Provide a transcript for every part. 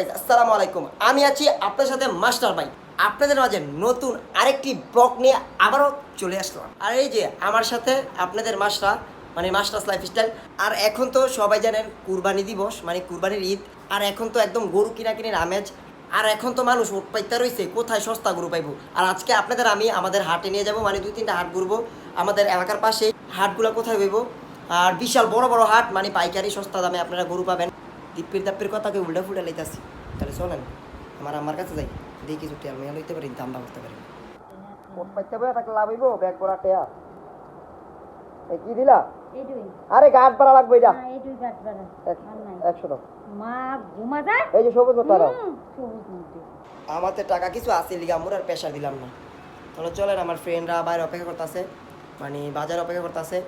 Guys আসসালামু আলাইকুম। আমি আছি আপনার সাথে মাস্টার ভাই। আপনাদের মাঝে নতুন আরেকটি ব্লগ নিয়ে আবারও চলে আসলাম। আর এই যে আমার সাথে আপনাদের মাস্টার মানে মাস্টার্স আর এখন তো সবাই জানেন কুরবানি দিবস মানে কুরবানির ঈদ, আর এখন তো একদম গরু কিনা কিনের আমেজ, আর এখন তো মানুষ ওট পাইতে রয়েছে কোথায় সস্তা গরু পাইবো? আর আজকে আপনাদের আমি আমাদের হাটে নিয়ে যাব মানে দুই তিনটা হাট ঘুরবো, আমাদের এলাকার পাশে হাটগুলো কোথায় পাইবো? আর বিশাল বড় বড় হাট মানে পাইকারি সস্তা দামে আপনারা গরু পাবেন। দিপ্পির দাপ্পির কথাকে উল্টা ফুল্টা লাইতাছি। তাহলে চলেন আমার আমার কাছে যাই। দেখি কিছু টেল মেয়া লইতে পারি দাম দাম করতে পারি। কোট পাইতে পারে তাকে লাভ হইব ব্যাগ করা টেয়া। এই কি দিলা? আরে লাগবে এটা। হ্যাঁ একশো টাকা মা ঘুমা যায় এই যে সবুজ আমাদের টাকা কিছু আছে লিগা আমরা আর পেশা দিলাম না। তাহলে চলেন আমার ফ্রেন্ডরা বাইরে অপেক্ষা করতেছে। মানে বাজারে অপেক্ষা করতেছে।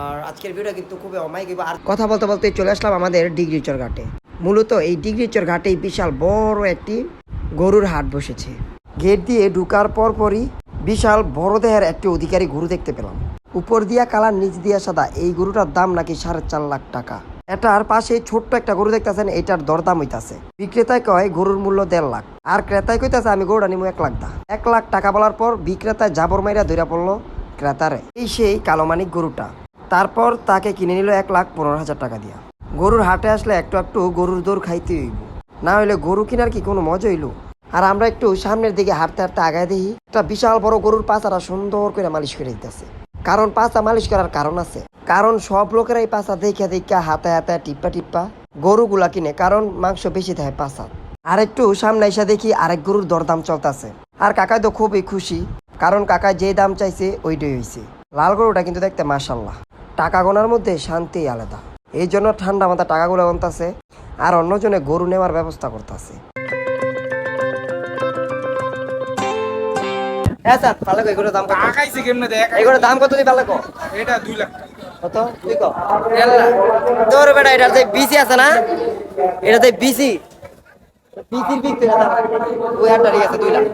আর আজকের ভিডিও কিন্তু খুবই অমায়িক। আর কথা বলতে বলতে চলে আসলাম আমাদের ডিগ্রিচর ঘাটে। মূলত এই ডিগ্রিচর ঘাটেই বিশাল বড় একটি গরুর হাট বসেছে। গেট দিয়ে ঢুকার পর পরই বিশাল বড় দেহের একটি অধিকারী গরু দেখতে পেলাম। উপর দিয়া কালার, নিচ দিয়া সাদা। এই গরুটার দাম নাকি সাড়ে চার লাখ টাকা। এটার পাশে ছোট্ট একটা গরু দেখতেছেন, এটার দরদাম হইতাছে। বিক্রেতায় কয়, গরুর মূল্য দেড় লাখ। আর ক্রেতায় কইতাছে, আমি গরুটা নিমু এক লাখ দা। এক লাখ টাকা বলার পর বিক্রেতায় জাবর মাইরা ধইরা পড়ল ক্রেতারে। এই সেই কালো মানিক গরুটা। তারপর তাকে কিনে নিল এক লাখ পনেরো হাজার টাকা দিয়া। গরুর হাটে আসলে একটু একটু গরুর দৌড় খাইতে হইব। না হইলে গরু কিনার কি কোনো মজা হইল? আর আমরা একটু সামনের দিকে হাঁটতে হাঁটতে আগায় দেখি, একটা বিশাল বড় গরুর পাচারা সুন্দর করে মালিশ করে দিতেছে। কারণ পাচা মালিশ করার কারণ আছে। কারণ সব লোকেরাই পাচা দেখে দেখে হাতে হাতে টিপ্পা টিপ্পা গরুগুলা কিনে, কারণ মাংস বেশি থাকে পাচা আর একটু সামনে এসে দেখি আরেক গরুর দরদাম চলতেছে। আর কাকাই তো খুবই খুশি, কারণ কাকা যে দাম চাইছে ওইটাই হয়েছে লাল গরুটা কিন্তু দেখতে মাসাল্লাহ টাকা গোনার মধ্যে শান্তি আলাদা। এই জন্য ঠান্ডা মাথা টাকাগুলো গনতাছে আর অন্যজনে গরু নেওয়ার ব্যবস্থা করতেছে। হ্যাঁ স্যার ভালো এগুলোর দাম কত? আকাইছে কেমনে দেখ? এগুলোর দাম কত দিই ভালো এটা দুই লাখ কত? তুই কো তোর বেটা এটার বিসি আছে না? এটাতে বিসি বিসির বিক্রি ওই হাটটা ঠিক আছে লাখ।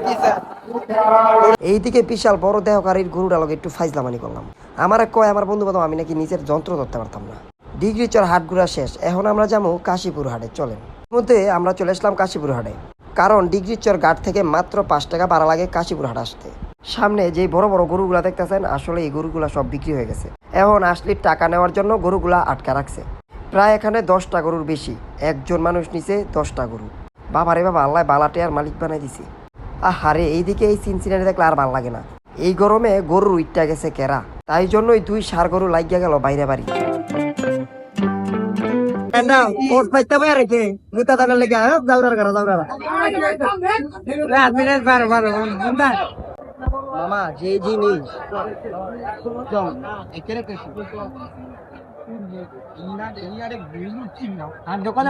এইদিকে বিশাল বড় দেহকারীর গরুটা লগে একটু ফাইজলামানি করলাম। আমার কয়, আমার বন্ধু বান্ধব আমি নাকি নিজের যন্ত্র ধরতে পারতাম না। ডিগ্রি চর ঘুরা শেষ, এখন আমরা যাব কাশীপুর হাটে, চলেন। মধ্যে আমরা চলে আসলাম কাশীপুর হাটে, কারণ ডিগ্রি চর ঘাট থেকে মাত্র পাঁচ টাকা ভাড়া লাগে কাশীপুর হাট আসতে। সামনে যে বড় বড় গরুগুলা দেখতেছেন, আসলে এই গরুগুলা সব বিক্রি হয়ে গেছে। এখন আসলে টাকা নেওয়ার জন্য গরুগুলা আটকা রাখছে। প্রায় এখানে দশটা গরুর বেশি, একজন মানুষ নিচে দশটা গরু। বাবারে বাবা, আল্লাহ বালাটে আর মালিক বানাই দিছে। আহারে, এইদিকে এই সিনসিনারি দেখলে আর ভালো লাগে না। এই গরমে গরুর উইটটা গেছে কেরা? তাই জন্যই দুই সার গরু লাগিয়া গেল বাইরে বাড়ি। মামা যে জিনিস যাই কোন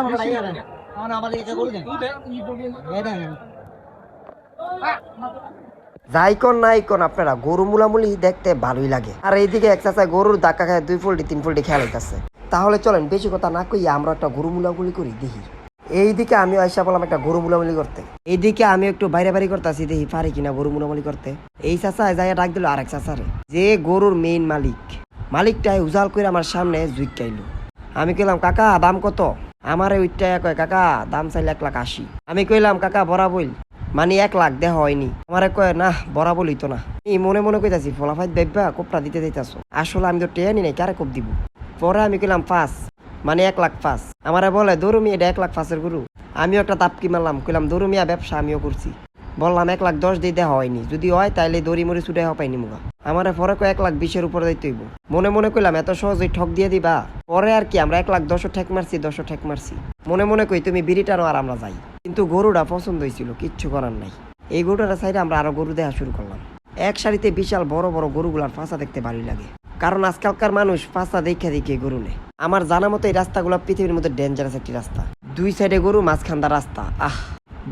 নাই কোন আপনারা, গরু মুলামুলি দেখতে ভালোই লাগে। আর এইদিকে এক চাচা গরুর ধাক্কা খায়, দুই ফুলটি, তিন ফুলটি খেয়াল হইতাছে। তাহলে চলেন, বেশি কথা না কইয়া আমরা একটা গরু মুলামুলি করি, দেখি। এইদিকে আমি আইসা বললাম একটা গরু মুলামুলি করতে। এইদিকে আমি একটু বাইরে বাড়ি করতেছি, দেখি পারি কিনা গরু মুলামুলি করতে। এই চাচা যাইয়া ডাক দিল আরেক চাচারে, যে গরুর মেইন মালিক। মালিকটাই উজাল করে আমার সামনে জুইকাইলো আমি কইলাম, কাকা, দাম কত? আমার ওইটা কয়, কাকা, দাম চাইলে এক লাখ আশি। আমি কইলাম, কাকা বরা বইল মানে এক লাখ দেহ হয়নি। আমার কয় না বরা বলি তো না। এই মনে মনে কইতাছি ফলাফাইত বেব্বা, কোপটা দিতে দিতেছ আসলে আমি তো টেয়া নি নাই, কারে কোপ দিব? পরে আমি কইলাম পাঁচ মানে এক লাখ পাঁচ আমারে বলে দৌড়মি এটা এক লাখ পাঁচের গুরু। আমিও একটা তাপকি মারলাম, কইলাম দৌড়মিয়া ব্যবসা আমিও করছি। বললাম, এক লাখ দশ দিয়ে দেওয়া হয়নি। যদি হয়, তাইলে দড়ি মরি ছুটে হওয়া পাইনি মুগা। আমারে পরে কয়, এক লাখ বিশের উপরে দিতে হইব। মনে মনে কইলাম, এত সহজেই ঠক দিয়ে দিবা? পরে আর কি, আমরা এক লাখ দশও ঠেক মারছি, দশও ঠেক মারছি। মনে মনে কই, তুমি বিড়িটারও আর আমরা যাই। কিন্তু গরুটা পছন্দ হয়েছিল, কিচ্ছু করার নাই। এই গরুটার সাইডে আমরা আরও গরু দেখা শুরু করলাম। এক সারিতে বিশাল বড় বড় গরুগুলার ফাঁসা দেখতে ভালোই লাগে। কারণ আজকালকার মানুষ ফাঁসা দেখে দেখে গরু নেয়। আমার জানা মতো এই রাস্তাগুলো পৃথিবীর মধ্যে ডেঞ্জারাস একটি রাস্তা। দুই সাইডে গরু মাঝখানদার রাস্তা। আহ,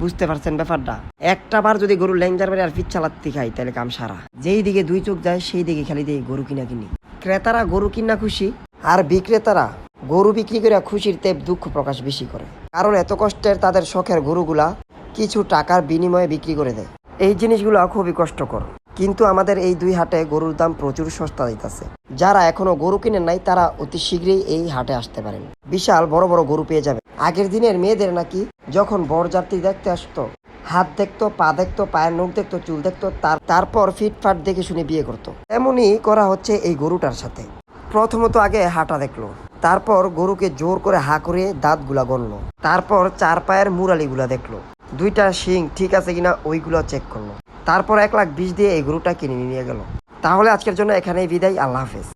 বুঝতে পারছেন ব্যাপারটা? একটা বার যদি গরু ল্যাংজার বাড়ি আর পিঠ চালাতে খাই তাহলে কাম সারা। যেই দিকে দুই চোখ যায়, সেই দিকে খালি দিয়ে গরু কিনা কিনি ক্রেতারা গরু কিনা খুশি, আর বিক্রেতারা গরু বিক্রি করে খুশির তেপ দুঃখ প্রকাশ বেশি করে। কারণ এত কষ্টের তাদের শখের গরুগুলা কিছু টাকার বিনিময়ে বিক্রি করে দেয়। এই জিনিসগুলো খুবই কষ্টকর। কিন্তু আমাদের এই দুই হাটে গরুর দাম প্রচুর সস্তা দিতেছে। যারা এখনও গরু কিনে নাই, তারা অতি শীঘ্রই এই হাটে আসতে পারেন। বিশাল বড় বড় গরু পেয়ে যাবে আগের দিনের মেয়েদের নাকি যখন বরযাত্রী দেখতে আসতো, হাত দেখতো, পা দেখতো, পায়ের নখ দেখতো, চুল দেখতো, তার তারপর ফিটফাট দেখে শুনে বিয়ে করতো। এমনই করা হচ্ছে এই গরুটার সাথে। প্রথমত আগে হাঁটা দেখল। তারপর গরুকে জোর করে হা করে দাঁতগুলা গণলো। তারপর চার পায়ের মুরালিগুলা দেখল। দুইটা শিং ঠিক আছে কিনা ওইগুলো চেক করল। তারপর এক লাখ বিশ দিয়ে এই গরুটা কিনে নিয়ে গেল। তাহলে আজকের জন্য এখানেই বিদায়। আল্লাহ হাফেজ।